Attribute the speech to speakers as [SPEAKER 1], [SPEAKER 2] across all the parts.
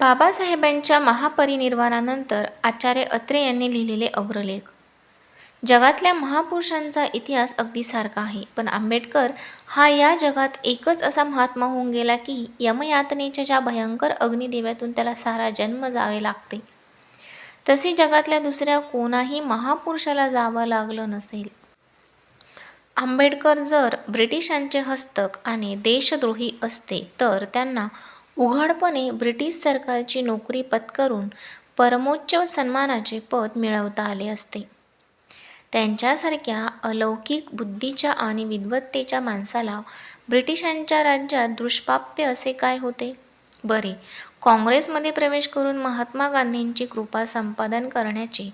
[SPEAKER 1] बाबासाहेबांच्या महापरिनिर्वाणानंतर आचार्य अत्रे यांनी लिहिलेले अग्रलेख. जगातल्या महापुरुषांचा इतिहास अगदी सारखा आहे पण आंबेडकर हा या जगात एकच असा महात्मा होऊन गेला की यमयातनेच्या ज्या भयंकर अग्निदेव्यातून त्याला सारा जन्म जावे लागते. तसे जगातल्या दुसऱ्या कोणाही महापुरुषाला जावं लागलं नसेल. आंबेडकर जर ब्रिटिशांचे हस्तक आणि देशद्रोही असते तर त्यांना उघडपणे ब्रिटिश सरकारची नोकरी पत्करून परमोच्च सन्मानाचे पद मिळवता आले असते. त्यांच्यासारख्या अलौकिक बुद्धीच्या आणि विद्वत्तेच्या माणसाला ब्रिटिशांच्या राज्यात दुष्प्राप्य असे काय होते? बरे काँग्रेसमध्ये प्रवेश करून महात्मा गांधींची कृपा संपादन करण्याचे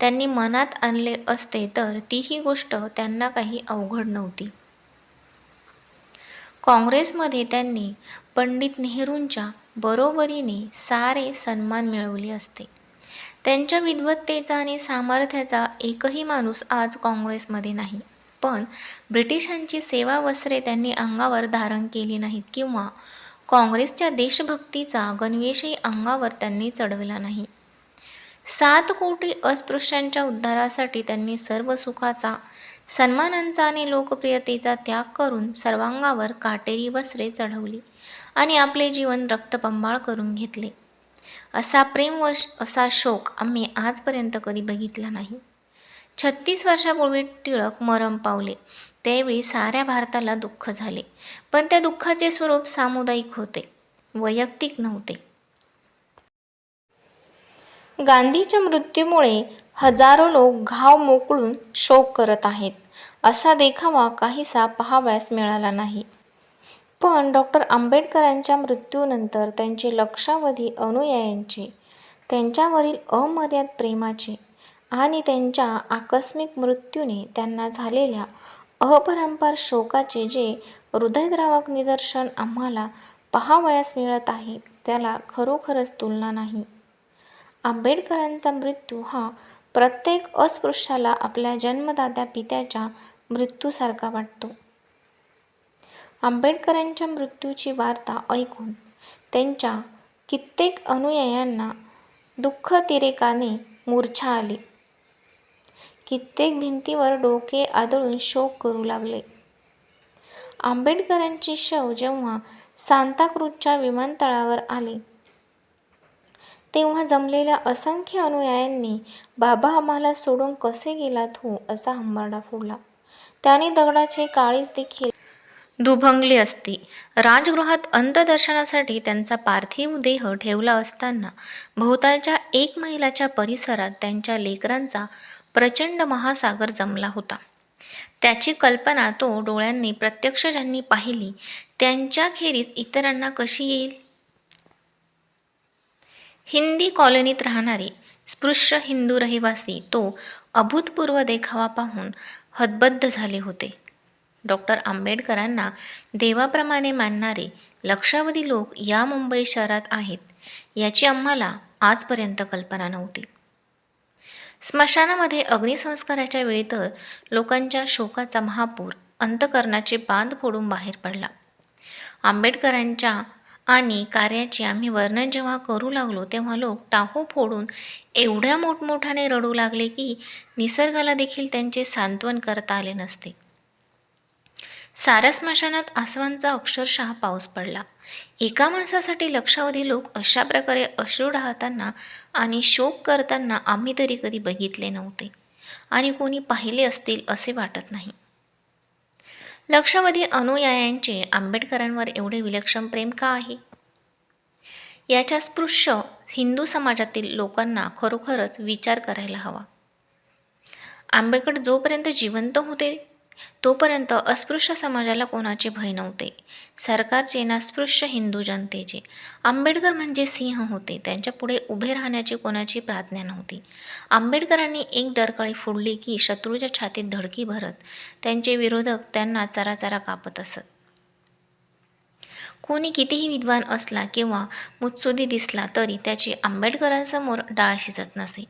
[SPEAKER 1] त्यांनी मनात आणले असते तर तीही गोष्ट त्यांना काही अवघड नव्हती. काँग्रेसमध्ये त्यांनी पंडित नेहरूंच्या बरोबरीने सारे सन्मान मिळवले असते. त्यांच्या विद्वत्तेचा आणि सामर्थ्याचा एकही माणूस आज काँग्रेसमध्ये नाही. पण ब्रिटिशांची सेवा वस्त्रे त्यांनी अंगावर धारण केली नाहीत किंवा काँग्रेसच्या देशभक्तीचा गणवेशही अंगावर त्यांनी चढवला नाही. सात कोटी अस्पृश्यांच्या उद्धारासाठी त्यांनी सर्व सुखाचा सन्मानांचा आणि लोकप्रियतेचा त्याग करून सर्वांगावर काटेरी वस्त्रे चढवली. आणि आपले जीवन रक्तपंबाळ करून घेतले. असा प्रेम व असा शोक आम्ही आजपर्यंत कधी बघितला नाही. छत्तीस वर्षापूर्वी टिळक मरम पावले. त्यावेळी साऱ्या भारताला दुःख झाले. पण त्या दुःखाचे स्वरूप सामुदायिक होते. वैयक्तिक नव्हते. गांधीच्या मृत्यूमुळे हजारो लोक घाव मोकळून शोक करत आहेत. असा देखावा काहीसा पाहावयास मिळाला नाही. पण डॉक्टर आंबेडकरांच्या मृत्यूनंतर त्यांचे लक्षावधी अनुयायांचे त्यांच्यावरील अमर्याद प्रेमाचे आणि त्यांच्या आकस्मिक मृत्यूने त्यांना झालेल्या अपरंपार शोकाचे जे हृदयद्रावक निदर्शन आम्हाला पहावयास मिळत आहे त्याला खरोखरच तुलना नाही. आंबेडकरांचा मृत्यू हा प्रत्येक अस्पृश्याला आपल्या जन्मदात्या पित्याच्या मृत्यूसारखा वाटतो. आंबेडकरांच्या मृत्यूची वार्ता ऐकून त्यांच्या कित्येक अनुयायांना दुःखतिरेकाने मूर्छा आली कित्येक भिंतीवर डोके आदळून शोक करू लागले. आंबेडकरांचे शव जेव्हा सांताक्रूजच्या विमानतळावर आले तेव्हा जमलेल्या असंख्य अनुयायांनी बाबा आम्हाला सोडून कसे गेलात हो? असा हंबरडा फोडला. त्याने दगडाचे काळीज देखील दुभंगली असती. राजगृहात अंतदर्शनासाठी त्यांचा पार्थिव देह ठेवला असताना भोवतालच्या एक मैलाच्या परिसरात त्यांच्या लेकरांचा प्रचंड महासागर जमला होता. त्याची कल्पना तो डोळ्यांनी प्रत्यक्ष ज्यांनी पाहिली त्यांच्याखेरीज इतरांना कशी येईल? हिंदी कॉलनीत राहणारे स्पृश्य हिंदू रहिवासी तो अभूतपूर्व देखावा पाहून हतबद्ध झाले होते. डॉक्टर आंबेडकरांना देवाप्रमाणे मानणारे लक्षावधी लोक या मुंबई शहरात आहेत याची आम्हाला आजपर्यंत कल्पना नव्हती. स्मशानामध्ये अग्निसंस्काराच्या वेळी तर लोकांच्या शोकाचा महापूर अंतकरणाचे बांध फोडून बाहेर पडला. आंबेडकरांच्या आणि कार्याचे आम्ही वर्णन जेव्हा करू लागलो तेव्हा लोक टाहो फोडून एवढ्या मोठमोठ्याने रडू लागले की निसर्गाला देखील त्यांचे सांत्वन करता आले नसते. साऱ्या स्मशानात आसवांचा अक्षरशः पाऊस पडला. एका माणसासाठी लक्षावधी लोक अशा प्रकारे अश्रू राहताना आणि शोक करताना आम्ही तरी कधी बघितले नव्हते आणि कोणी पाहिले असतील असे वाटत नाही. लक्षावधी अनुयायांचे आंबेडकरांवर एवढे विलक्षण प्रेम का आहे? याच्या स्पृश्य हिंदू समाजातील लोकांना खरोखरच विचार करायला हवा. आंबेडकर जोपर्यंत जिवंत होते तोपर्यंत अस्पृश्य समाजाला कोणाचे भय नव्हते. सरकारचे ना स्पृश्य हिंदू जनतेचे. आंबेडकर म्हणजे सिंह होते. त्यांच्या पुढे उभे राहण्याची कोणाची प्रार्थना नव्हती. आंबेडकरांनी एक डरकळी फोडली की शत्रूच्या छातीत धडकी भरत त्यांचे विरोधक त्यांना चराचरा कापत असत. कोणी कितीही विद्वान असला किंवा मुत्सुदी दिसला तरी त्याची आंबेडकरांसमोर डाळ शिजत नसे.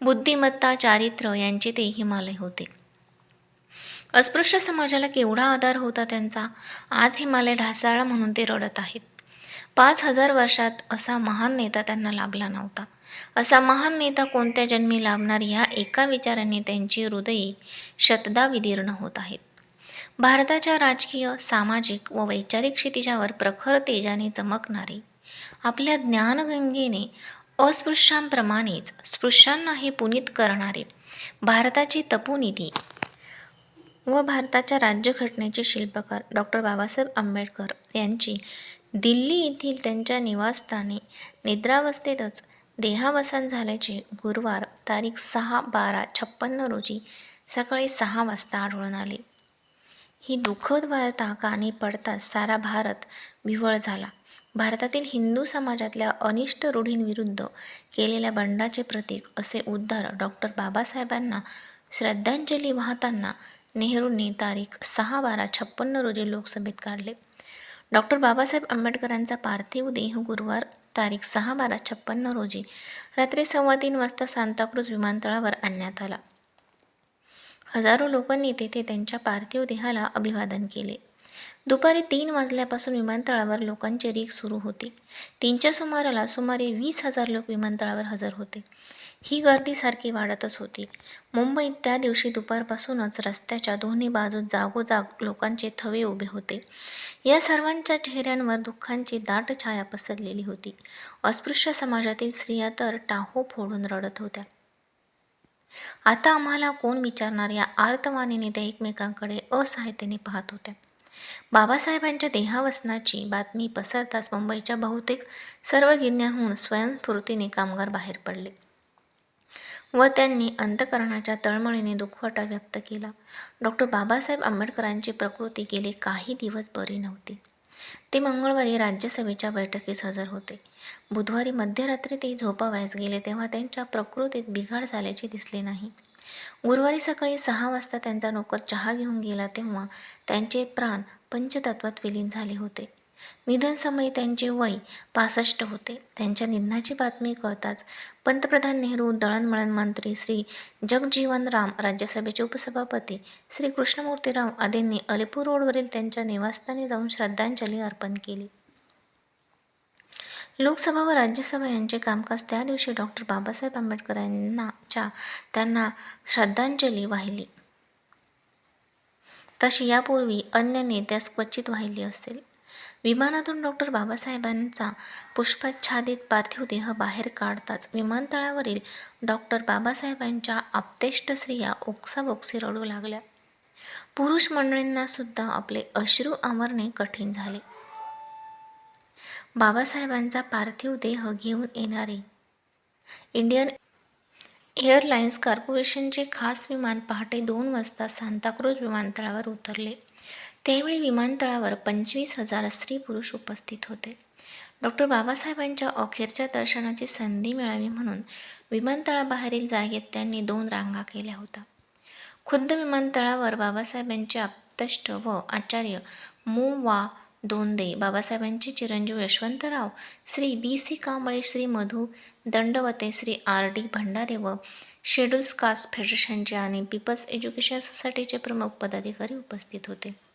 [SPEAKER 1] बुद्धिमत्ता चारित्र्य यांचे ते हिमालय होते. अस्पृश्य समाजाला केवढा आधार होता त्यांचा? आज हिमालय ढासाळा म्हणून ते रडत आहेत. पाच हजार वर्षात असा महान नेता त्यांना लाभला नव्हता. असा महान नेता कोणत्या जन्मी लाभणार या एका विचाराने त्यांची हृदये शतदा विदीर्ण होत आहेत. भारताच्या राजकीय सामाजिक व वैचारिक क्षितिजावर प्रखर तेजाने चमकणारे आपल्या ज्ञानगंगेने अस्पृश्यांप्रमाणेच स्पृश्यांनाही पुनीत करणारे भारताची तपोनिधी व भारताच्या राज्यघटनेचे शिल्पकार डॉक्टर बाबासाहेब आंबेडकर यांची दिल्ली येथील त्यांच्या निवासस्थानी निद्रावस्थेतच देहावसान झाल्याचे गुरुवार तारीख सहा बारा छप्पन्न रोजी सकाळी सहा वाजता आढळून आले. ही दुःखद वार्ता कानी पडताच सारा भारत विव्हळ झाला. भारतातील हिंदू समाजातल्या अनिष्ट रूढींविरुद्ध केलेल्या बंडाचे प्रतीक असे उद्गार डॉक्टर बाबासाहेबांना श्रद्धांजली वाहताना नेहरूंनी तारीख सहा बारा छप्पन्न रोजी लोकसभेत काढले. डॉक्टर बाबासाहेब आंबेडकरांचा पार्थिव देह गुरुवार तारीख सहा बारा छप्पन्न रोजी रात्री सव्वा तीन वाजता सांताक्रूज विमानतळावर आणण्यात आला. हजारो लोकांनी तेथे त्यांच्या पार्थिव देहाला अभिवादन केले. दुपारी तीन वाजल्यापासून विमानतळावर लोकांची रीक सुरू होती. तीनच्या सुमाराला सुमारे वीस हजार लोक विमानतळावर हजर होते. ही गर्दी सारखी वाढतच होती. मुंबईत त्या दिवशी दुपारपासूनच रस्त्याच्या दोन्ही बाजूत जागोजाग लोकांचे थवे उभे होते. या सर्वांच्या चेहऱ्यांवर दुःखांची दाट छाया पसरलेली होती. अस्पृश्य समाजातील स्त्रिया तर टाहो फोडून रडत होत्या. आता आम्हाला कोण विचारणार या आर्तवाणीने त्या एकमेकांकडे असहायतेने पाहत होत्या. बाबासाहेबांच्या देहावसनाची बातमी पसरताच मुंबईच्या बहुतेक सर्व गिरण्यांहून स्वयंस्फूर्तीने कामगार बाहेर पडले. व त्यांनी अंतकरणाच्या तळमळीने दुखवटा व्यक्त केला. डॉक्टर बाबासाहेब आंबेडकरांची प्रकृती गेले काही दिवस बरी नव्हती. ते मंगळवारी राज्यसभेच्या बैठकीस हजर होते. बुधवारी मध्यरात्री ते झोपावयास गेले तेव्हा त्यांच्या प्रकृतीत बिघाड झाल्याचे दिसले नाही. गुरुवारी सकाळी सहा वाजता त्यांचा नोकर चहा घेऊन गेला तेव्हा त्यांचे प्राण पंचतत्वात विलीन झाले होते. निधनसमयी त्यांचे वय पासष्ट होते. त्यांच्या निधनाची बातमी कळताच पंतप्रधान नेहरू दळणवळण मंत्री श्री जगजीवन राम राज्यसभेचे उपसभापती श्री कृष्णमूर्तीराव आदींनी अलिपूर रोडवरील त्यांच्या निवासस्थानी जाऊन श्रद्धांजली अर्पण केली. लोकसभा व राज्यसभा यांचे कामकाज त्या दिवशी डॉक्टर बाबासाहेब आंबेडकर यांनाच्या त्यांना श्रद्धांजली वाहिली. तशी यापूर्वी अन्य नेत्यास क्वचित वाहिली असेल. विमानातून डॉक्टर बाबासाहेबांचा पुष्पाच्छादित पार्थिव देह बाहेर काढताच विमानतळावरील डॉक्टर बाबासाहेबांच्या आप्तेष्ट स्त्रिया ओक्साबोक्सी रडू लागल्या. पुरुष मंडळींना सुद्धा आपले अश्रू आवरणे कठीण झाले. बाबासाहेबांचा पार्थिव देह घेऊन येणारे इंडियन एअरलाइन्स कॉर्पोरेशनचे खास विमान पहाटे दोन वाजता सांताक्रूज विमानतळावर उतरले. त्यावेळी विमानतळावर पंचवीस हजार स्त्री पुरुष उपस्थित होते. डॉक्टर बाबासाहेबांच्या अखेरच्या दर्शनाची संधी मिळावी म्हणून विमानतळाबाहेरील जागेत त्यांनी दोन रांगा केल्या होत्या. खुद्द विमानतळावर बाबासाहेबांचे आप्तष्ट व आचार्य मु. वा. दोंदे बाबासाहेबांचे चिरंजीव Yashwantrao Shri B. C. Kamble Shri Madhu Dandavate Shri R. D. Bhandare व शेड्यूल्स कास्ट फेडरेशनचे आणि पीपल्स एज्युकेशन सोसायटीचे प्रमुख पदाधिकारी उपस्थित होते.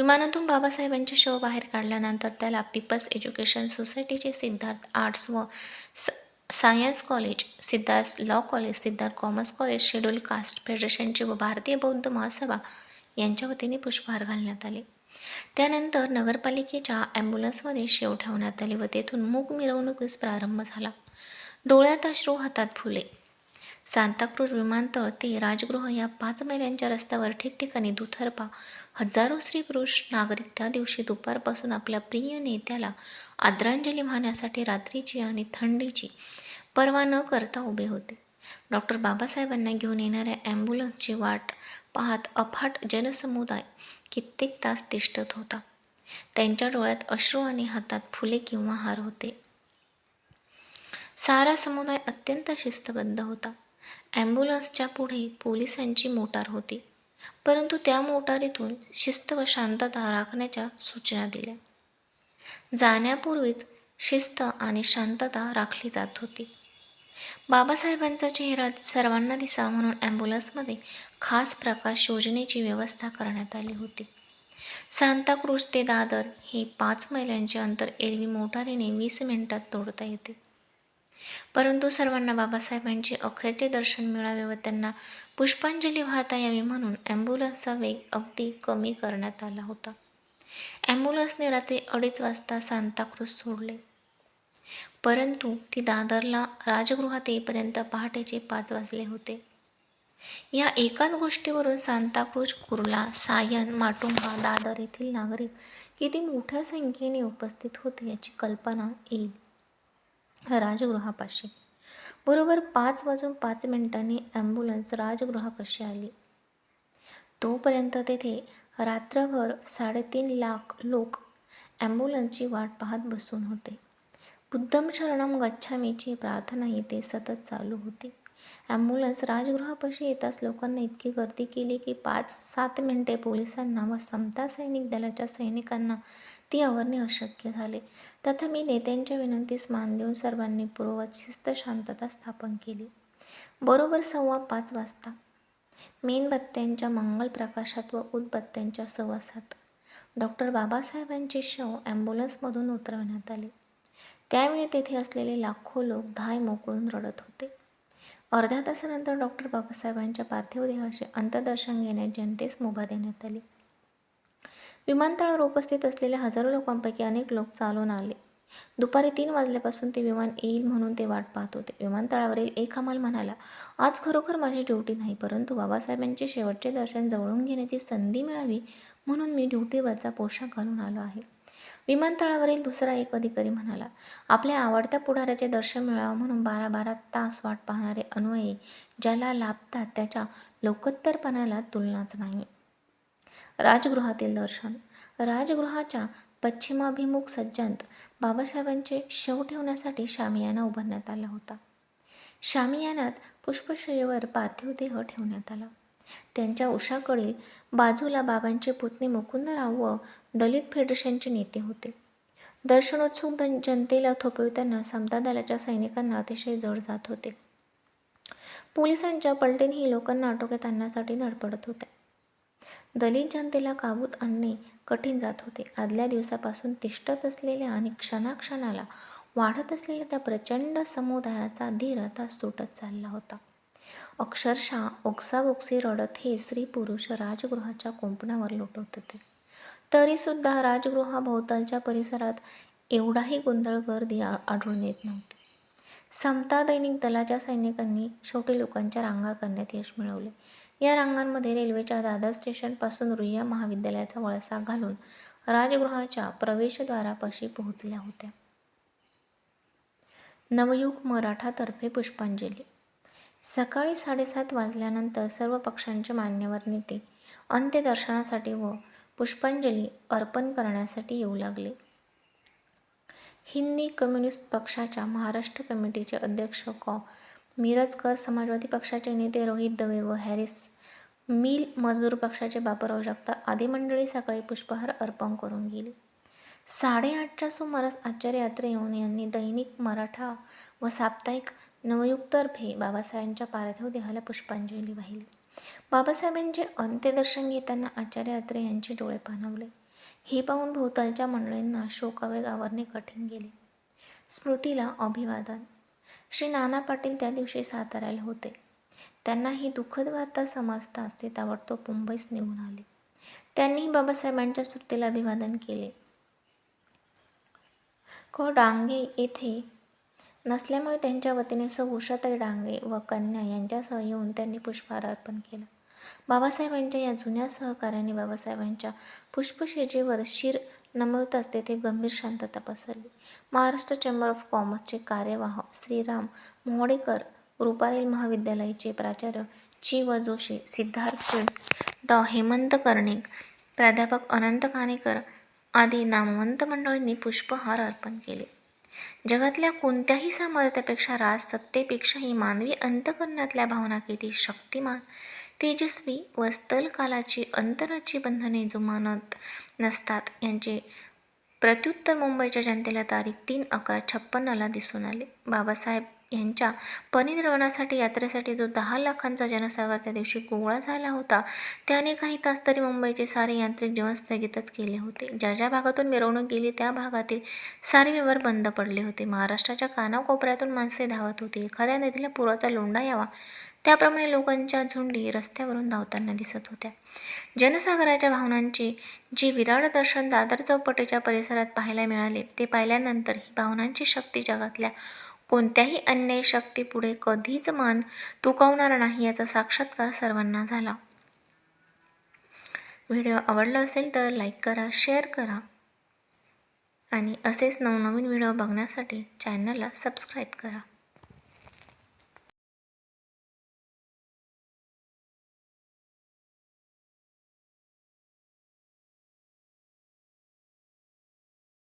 [SPEAKER 1] विमानातून बाबासाहेबांचे शव बाहेर काढल्यानंतर त्याला पीपल्स एज्युकेशन सोसायटीचे सिद्धार्थ आर्ट्स व science college Siddharth law college Siddharth commerce college schedule caste फेडरेशनचे व भारतीय बौद्ध महासभा यांच्या वतीने पुष्पहार घालण्यात आले. त्यानंतर नगरपालिकेच्या ॲम्ब्युलन्समध्ये शेव ठेवण्यात आले व तेथून मूक मिरवणुकीस प्रारंभ झाला. डोळ्यात अश्रू हातात फुले. सांताक्रूज विमानतळ ते राजगृह या पाच मैलांच्या रस्त्यावर ठिकठिकाणी दुथरपा हजारो स्त्री पुरुष नागरिक त्या दिवशी दुपारपासून आपल्या प्रिय नेत्याला आदरांजली वाहण्यासाठी रात्रीची आणि थंडीची पर्वा न करता उभे होते. डॉक्टर बाबासाहेबांना घेऊन येणाऱ्या ॲम्ब्युलन्सची वाट पाहत अफाट जनसमुदाय कित्येक तास तिष्ठत होता. त्यांच्या डोळ्यात अश्रू आणि हातात फुले किंवा हार होते. सारा समुदाय अत्यंत शिस्तबद्ध होता. ॲम्ब्युलन्सच्या पुढे पोलिसांची मोटार होती. परंतु त्या मोटारीतून शिस्त व शांतता राखण्याच्या सूचना दिल्या. जाण्यापूर्वीच शिस्त आणि शांतता राखली जात होती. बाबासाहेबांचा चेहरा सर्वांना दिसा म्हणून ॲम्ब्युलन्समध्ये खास प्रकाश योजनेची व्यवस्था करण्यात आली होती. सांताक्रूज ते दादर हे पाच मैलांचे अंतर एरवी मोटारीने वीस मिनिटात तोडता येते. परंतु सर्वांना बाबासाहेबांचे अखेरचे दर्शन मिळावे व त्यांना पुष्पांजली वाहता यावी म्हणून ॲम्ब्युलन्सचा वेग अगदी कमी करण्यात आला होता. ॲम्ब्युलन्सने रात्री अडीच वाजता सांताक्रूज सोडले. परंतु ती दादरला राजगृहात येईपर्यंत पहाटेचे पाच वाजले होते. या एकाच गोष्टीवरून सांताक्रूज कुर्ला सायन माटुंबा दादर येथील नागरिक किती मोठ्या संख्येने उपस्थित होते याची कल्पना येईल. राजगृहापाशी. बरोबर पाच वाजून पाच मिनिटांनी ॲम्ब्युलन्स राजगृहापाशी आली. तोपर्यंत तेथे रात्रभर साडेतीन लाख लोक ॲम्ब्युलन्सची वाट पाहत बसून होते. बुद्धम शरणम गच्छामीची प्रार्थना इथे सतत चालू होती. ॲम्ब्युलन्स राजगृहापाशी येताच लोकांना इतकी गर्दी केली की पाच सात मिनिटे पोलिसांना व समता सैनिक दलाच्या सैनिकांना ती आवरणे अशक्य झाले. तथापि नेत्यांच्या विनंतीस मान देऊन सर्वांनी पूर्ववत शिस्त शांतता स्थापन केली. बरोबर सव्वा पाच वाजता. मेणबत्त्यांच्या मंगल प्रकाशात व उदबत्त्यांच्या सुवासात. डॉक्टर बाबासाहेबांचे शव ॲम्ब्युलन्समधून उतरवण्यात आले. त्यावेळी तेथे असलेले लाखो लोक धाय मोकळून रडत होते. अर्ध्या तासानंतर डॉक्टर बाबासाहेबांच्या पार्थिव देहाचे अंत्यदर्शन घेण्यास जनतेस मुभा देण्यात आली. विमानतळावर उपस्थित असलेल्या हजारो लोकांपैकी अनेक लोक चालून आले. दुपारी तीन वाजल्यापासून ते विमान येईल म्हणून ते वाट पाहत होते. विमानतळावरील एक हमाल म्हणाला आज खरोखर माझी ड्युटी नाही परंतु बाबासाहेबांचे शेवटचे दर्शन जवळून घेण्याची संधी मिळावी म्हणून मी ड्युटीवरचा पोशाख घालून आलो आहे. विमानतळावरील दुसरा एक अधिकारी म्हणाला आपल्या आवडत्या पुढाऱ्याचे दर्शन मिळावं म्हणून बारा बारा तास वाट पाहणारे अन्वयी ज्याला लाभतात त्याच्या लोकोत्तरपणाला तुलनाच नाही. राजगृहातील दर्शन. राजगृहाच्या पश्चिमाभिमुख सज्जांत बाबासाहेबांचे शव ठेवण्यासाठी शामियाना उभारण्यात आला होता. शामियानात पुष्पशय्येवर पार्थिव देह ठेवण्यात आला. त्यांच्या उशाकडील बाजूला बाबांचे पुतणे मुकुंदराव व दलित फेडरेशनचे नेते होते. दर्शनोत्सुक जनतेला थोपविताना समता दलाच्या सैनिकांना अतिशय जड जात होते. पोलिसांच्या पलटेनही लोकांना आटोक्यात आणण्यासाठी धडपडत होते दलित जनतेला काबूत आणणे कठीण जात होते. आदल्या दिवसापासून तिष्ठत असलेल्या आणि क्षणाक्षणाला वाढत असलेल्या त्या प्रचंड समुदायाचा धीर आता सुटत चालला होता. अक्षरशः ओक्साबोक्सी रडत हे स्त्री पुरुष राजगृहाच्या कुंपणावर लोटत होते. तरीसुद्धा राजगृहाभोवतालच्या परिसरात एवढाही गोंधळ गर्दी आढळून येत नव्हती. समता दैनिक दलाच्या सैनिकांनी शेवटी लोकांच्या रांगा करण्यात यश मिळवले. या रांगांमध्ये रेल्वेच्या दादर स्टेशनपासून रुईया महाविद्यालयाचा वळसा घालून राजगृहाच्या प्रवेशद्वारापाशी पोहोचल्या होत्या. नवयुग मराठातर्फे पुष्पांजली. सकाळी साडेसात वाजल्यानंतर सर्व पक्षांचे मान्यवर नेते अंत्यदर्शनासाठी व पुष्पांजली अर्पण करण्यासाठी येऊ लागले. हिंदी कम्युनिस्ट पक्षाच्या महाराष्ट्र कमिटीचे अध्यक्ष कॉ. मिरजकर समाजवादी पक्षाचे नेते रोहित दवे व हॅरिस मिल मजदूर पक्षाचे बापराव जगता आदी मंडळी सकाळी पुष्पहार अर्पण करून गेली. साडेआठच्या सुमारास आचार्य यात्रे येऊन यांनी दैनिक मराठा व साप्ताहिक नवयुगतर्फे बाबासाहेबांच्या पार्थिव देहाला पुष्पांजली वाहिली. बाबासाहेबांचे अंत्यदर्शन घेताना आचार्य अत्रे यांचे डोळे पाणवले. हे पाहून भोवतालच्या मंडळींना शोकावेग आवरणे कठीण गेले. स्मृतीला अभिवादन श्री नाना पाटील त्या दिवशी साताऱ्याला होते. त्यांना ही दुःखद वार्ता समजताच ते ताबडतोब मुंबईस निघून आले. त्यांनीही बाबासाहेबांच्या स्मृतीला अभिवादन केले. को डांगे येथे? नसल्यामुळे त्यांच्या वतीने सौ उषाताई डांगे व कन्या यांच्यासह येऊन त्यांनी पुष्पहार अर्पण केला. बाबासाहेबांच्या या जुन्या सहकार्याने बाबासाहेबांच्या पुष्पशेजेवर शिर नमवताच तेथे गंभीर शांतता पसरली. महाराष्ट्र चेंबर ऑफ कॉमर्सचे कार्यवाह श्रीराम मोहडेकर रुपारेल महाविद्यालयाचे प्राचार्य ची व जोशी सिद्धार्थ चिड डॉ. हेमंत कर्णिक प्राध्यापक अनंत कानेकर आदी नामवंत मंडळींनी पुष्पहार अर्पण केले. जगातल्या कोणत्याही सामर्थ्यापेक्षा राजसत्तेपेक्षाही मानवी अंतकरणातल्या भावना किती शक्तिमान तेजस्वी व स्थलकालाची अंतराची बंधने जुमानत नसतात. यांचे प्रत्युत्तर मुंबईच्या जनतेला तारीख तीन अकरा छप्पन्नला दिसून आले. बाबासाहेब यांच्या परिनिर्वाणासाठी यात्रेसाठी जो दहा लाखांचा जनसागर त्या दिवशी गोळा झाला होता त्याने काही तास तरी मुंबईचे सारे यांत्रिक जीवन स्थगितच केले होते. ज्या ज्या भागातून मिरवणूक गेली त्या भागातील सारे व्यवहार बंद पडले होते. महाराष्ट्राच्या कानाकोपऱ्यातून माणसे धावत होती. एखाद्या नदीला पुराचा लोंढा यावा त्याप्रमाणे लोकांच्या झुंडी रस्त्यावरून धावताना दिसत होत्या. जनसागराच्या भावनांची जी विराट दर्शन दादर चौपटीच्या परिसरात पाहायला मिळाले ते पाहिल्यानंतर ही भावनांची शक्ती जगातल्या कोणत्याही अन्य शक्तीपुढे कधीच मान तुकवणार नाही याचा साक्षात्कार सर्वांना झाला. व्हिडिओ आवडला असेल तर लाईक करा शेअर करा आणि असेच नवनवीन व्हिडिओ बघण्यासाठी चॅनलला सबस्क्राईब करा.